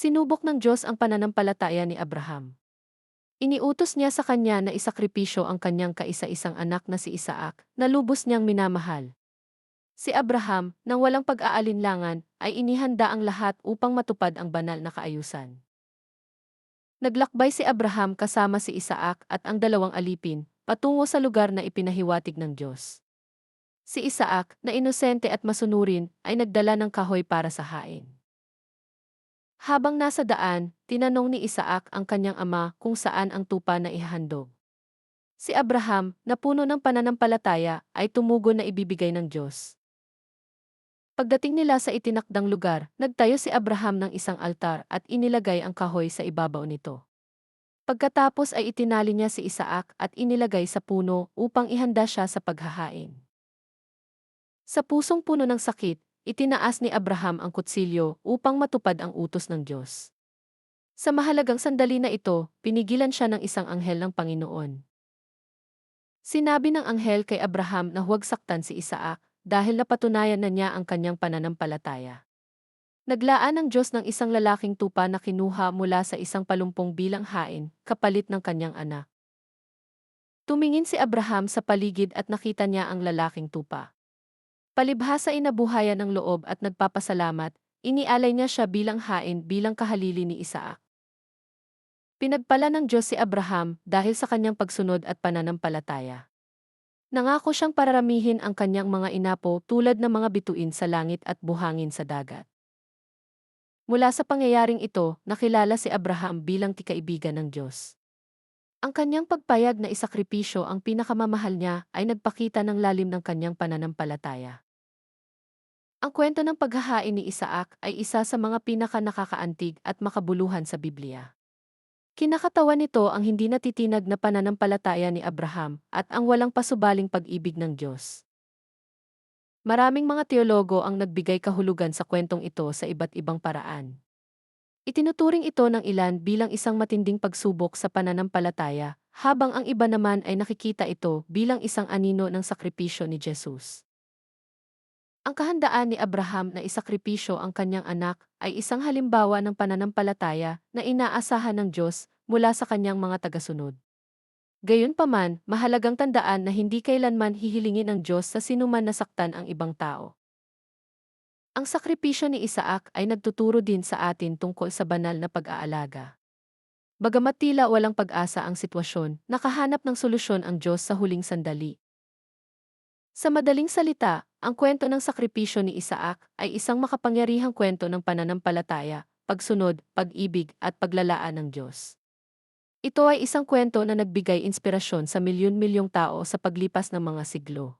Sinubok ng Diyos ang pananampalataya ni Abraham. Iniutos niya sa kanya na isakripisyo ang kanyang kaisa-isang anak na si Isaac, na lubos niyang minamahal. Si Abraham, nang walang pag-aalinlangan, ay inihanda ang lahat upang matupad ang banal na kaayusan. Naglakbay si Abraham kasama si Isaac at ang dalawang alipin, patungo sa lugar na ipinahiwatig ng Diyos. Si Isaac, na inosente at masunurin, ay nagdala ng kahoy para sa hain. Habang nasa daan, tinanong ni Isaac ang kanyang ama kung saan ang tupa na ihahandog. Si Abraham, na puno ng pananampalataya, ay tumugon na ibibigay ng Diyos. Pagdating nila sa itinakdang lugar, nagtayo si Abraham ng isang altar at inilagay ang kahoy sa ibabaw nito. Pagkatapos ay itinali niya si Isaac at inilagay sa puno upang ihanda siya sa paghahain. Sa pusong puno ng sakit, itinaas ni Abraham ang kutsilyo upang matupad ang utos ng Diyos. Sa mahalagang sandali na ito, pinigilan siya ng isang anghel ng Panginoon. Sinabi ng anghel kay Abraham na huwag saktan si Isaac dahil napatunayan na niya ang kanyang pananampalataya. Naglaan ng Diyos ng isang lalaking tupa na kinuha mula sa isang palumpong bilang hain, kapalit ng kanyang anak. Tumingin si Abraham sa paligid at nakita niya ang lalaking tupa. Palibhasa inabuhayan ng loob at nagpapasalamat, inialay niya siya bilang hain bilang kahalili ni Isaac. Pinagpala ng Diyos si Abraham dahil sa kanyang pagsunod at pananampalataya. Nangako siyang pararamihin ang kanyang mga inapo tulad ng mga bituin sa langit at buhangin sa dagat. Mula sa pangyayaring ito, nakilala si Abraham bilang tikaibigan ng Diyos. Ang kanyang pagpayag na isakripisyo ang pinakamamahal niya ay nagpakita ng lalim ng kanyang pananampalataya. Ang kwento ng paghahain ni Isaac ay isa sa mga pinaka-nakakaantig at makabuluhan sa Biblia. Kinakatawan nito ang hindi natitinag na pananampalataya ni Abraham at ang walang pasubaling pag-ibig ng Diyos. Maraming mga teologo ang nagbigay kahulugan sa kwentong ito sa iba't ibang paraan. Itinuturing ito ng ilan bilang isang matinding pagsubok sa pananampalataya, habang ang iba naman ay nakikita ito bilang isang anino ng sakripisyo ni Jesus. Ang kahandaan ni Abraham na isakripisyo ang kanyang anak ay isang halimbawa ng pananampalataya na inaasahan ng Diyos mula sa kanyang mga tagasunod. Gayunpaman, mahalagang tandaan na hindi kailanman hihilingin ng Diyos sa sinuman na saktan ang ibang tao. Ang sakripisyo ni Isaac ay nagtuturo din sa atin tungkol sa banal na pag-aalaga. Bagamat tila walang pag-asa ang sitwasyon, nakahanap ng solusyon ang Diyos sa huling sandali. Sa madaling salita, ang kwento ng sakripisyo ni Isaac ay isang makapangyarihang kwento ng pananampalataya, pagsunod, pag-ibig at paglalaan ng Diyos. Ito ay isang kwento na nagbigay inspirasyon sa milyon-milyong tao sa paglipas ng mga siglo.